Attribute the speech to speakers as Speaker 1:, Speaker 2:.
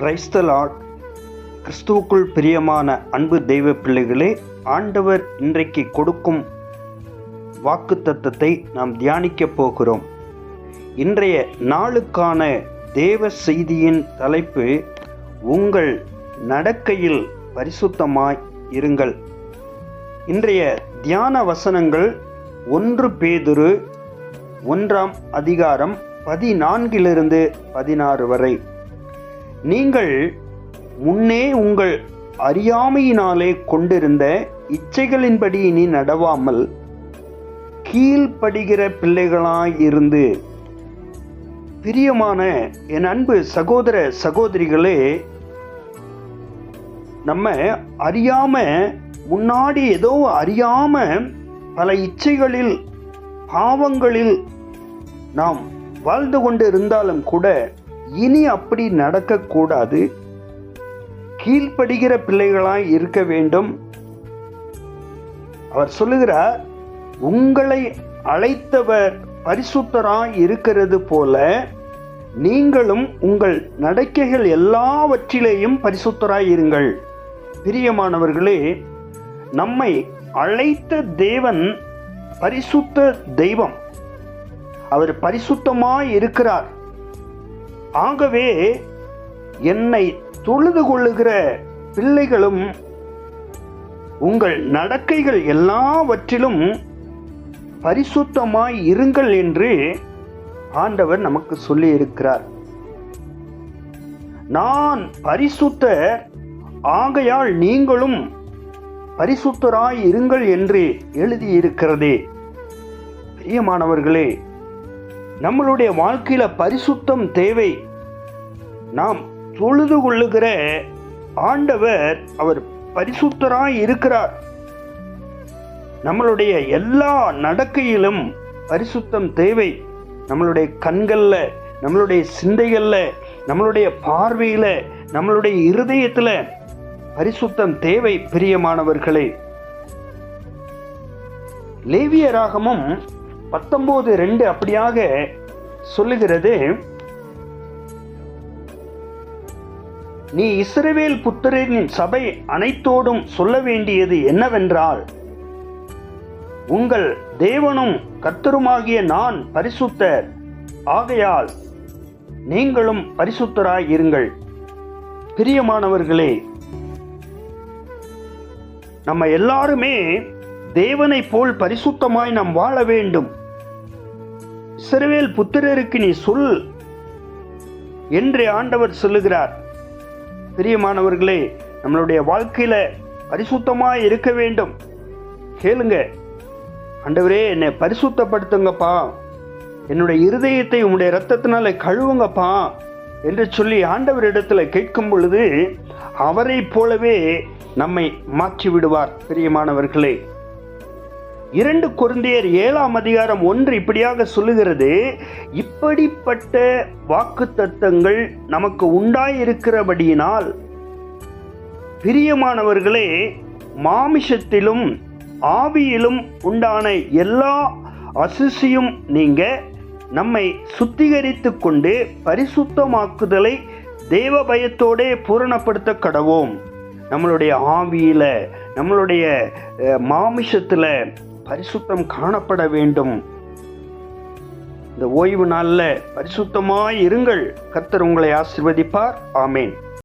Speaker 1: கிரைஸ்தலாட் கிறிஸ்துவுக்குள் பிரியமான அன்பு தெய்வ பிள்ளைகளே ஆண்டவர் இன்றைக்கு கொடுக்கும் வாக்குத்தத்தத்தை நாம் தியானிக்கப் போகிறோம். இன்றைய நாளுக்கான தேவ செய்தியின் தலைப்பு உங்கள் நடக்கையில் பரிசுத்தமாய் இருங்கள். இன்றைய தியான வசனங்கள் ஒன்று பேதுரு ஒன்றாம் அதிகாரம் பதினான்கிலிருந்து பதினாறு வரை. நீங்கள் முன்னே உங்கள் அறியாமையினாலே கொண்டிருந்த இச்சைகளின்படி இனி நடவாமல் கீழ்ப்படுகிற பிள்ளைகளாயிருந்து பிரியமான என் அன்பு சகோதர சகோதரிகளே நம்ம அறியாம முன்னாடி ஏதோ அறியாம பல இச்சைகளில் பாவங்களில் நாம் வாழ்ந்து கொண்டு இருந்தாலும் கூட இனி அப்படி நடக்கக்கூடாது. கீழ்ப்படுகிற பிள்ளைகளாய் இருக்க வேண்டும். அவர் சொல்லுகிறார் உங்களை அழைத்தவர் பரிசுத்தராய் இருக்கிறது போல நீங்களும் உங்கள் நடக்கைகள் எல்லாவற்றிலேயும் பரிசுத்தராய் இருங்கள். பிரியமானவர்களே நம்மை அழைத்த தேவன் பரிசுத்த தெய்வம். அவர் பரிசுத்தமாய் இருக்கிறார். ஆகவே என்னை தொழுது கொள்ளுகிற பிள்ளைகளும் உங்கள் நடக்கைகள் எல்லாவற்றிலும் பரிசுத்தமாய் இருங்கள் என்று ஆண்டவர் நமக்கு சொல்லி இருக்கிறார் நான் பரிசுத்தர் ஆகையால் நீங்களும் பரிசுத்தராய் இருங்கள் என்று எழுதியிருக்கிறதே. பிரியமானவர்களே நம்மளுடைய வாழ்க்கையில பரிசுத்தம் தேவை. நாம் தொழுது கொள்ளுகிற ஆண்டவர் அவர் பரிசுத்தராய் இருக்கிறார். நம்மளுடைய எல்லா நடக்கையிலும் பரிசுத்தம் தேவை. நம்மளுடைய கண்களில் நம்மளுடைய சிந்தைகளில் நம்மளுடைய பார்வையில் நம்மளுடைய இருதயத்தில் பரிசுத்தம் தேவை பிரியமானவர்களே. லேவியராகமும் பத்தொம்போது ரெண்டு அப்படியாக சொல்லுகிறது. நீ இஸ்ரவேல் புத்திரரின் சபை அனைத்தோடும் சொல்ல வேண்டியது என்னவென்றால் உங்கள் தேவனும் கர்த்தருமாகிய நான் பரிசுத்தர். ஆகையால் நீங்களும் பரிசுத்தராய் இருங்கள். பிரியமானவர்களே நம்ம எல்லாருமே தேவனை போல் பரிசுத்தமாய் நாம் வாழ வேண்டும். இஸ்ரவேல் புத்திரருக்கு நீ சொல் என்று ஆண்டவர் சொல்லுகிறார். பிரியமானவர்களே நம்மளுடைய வாழ்க்கையில் பரிசுத்தமாக இருக்க வேண்டும். கேளுங்க. ஆண்டவரே என்னை பரிசுத்தப்படுத்துங்கப்பா. என்னுடைய இருதயத்தை உங்களுடைய ரத்தத்தினால கழுவுங்கப்பா என்று சொல்லி ஆண்டவரிடத்தில் கேட்கும் பொழுது அவரை போலவே நம்மை மாற்றி விடுவார் பிரியமானவர்களே. இரண்டு குருந்தையர் ஏழாம் அதிகாரம் ஒன்று இப்படியாக சொல்லுகிறது இப்படிப்பட்ட வாக்கு தத்தங்கள் நமக்கு உண்டாயிருக்கிறபடியினால் பிரியமானவர்களே மாமிஷத்திலும் ஆவியிலும் உண்டான எல்லா அசுசியும் நீங்க நம்மை சுத்திகரித்து கொண்டு பரிசுத்தமாக்குதலை தேவ பயத்தோடே பூரணப்படுத்த கடவோம் நம்மளுடைய ஆவியில் நம்மளுடைய மாமிஷத்தில் பரிசுத்தம் காணப்பட வேண்டும். இந்த ஓய்வு நாளில் பரிசுத்தமாய் இருங்கள். கர்த்தர் உங்களை ஆசிர்வதிப்பார். ஆமேன்.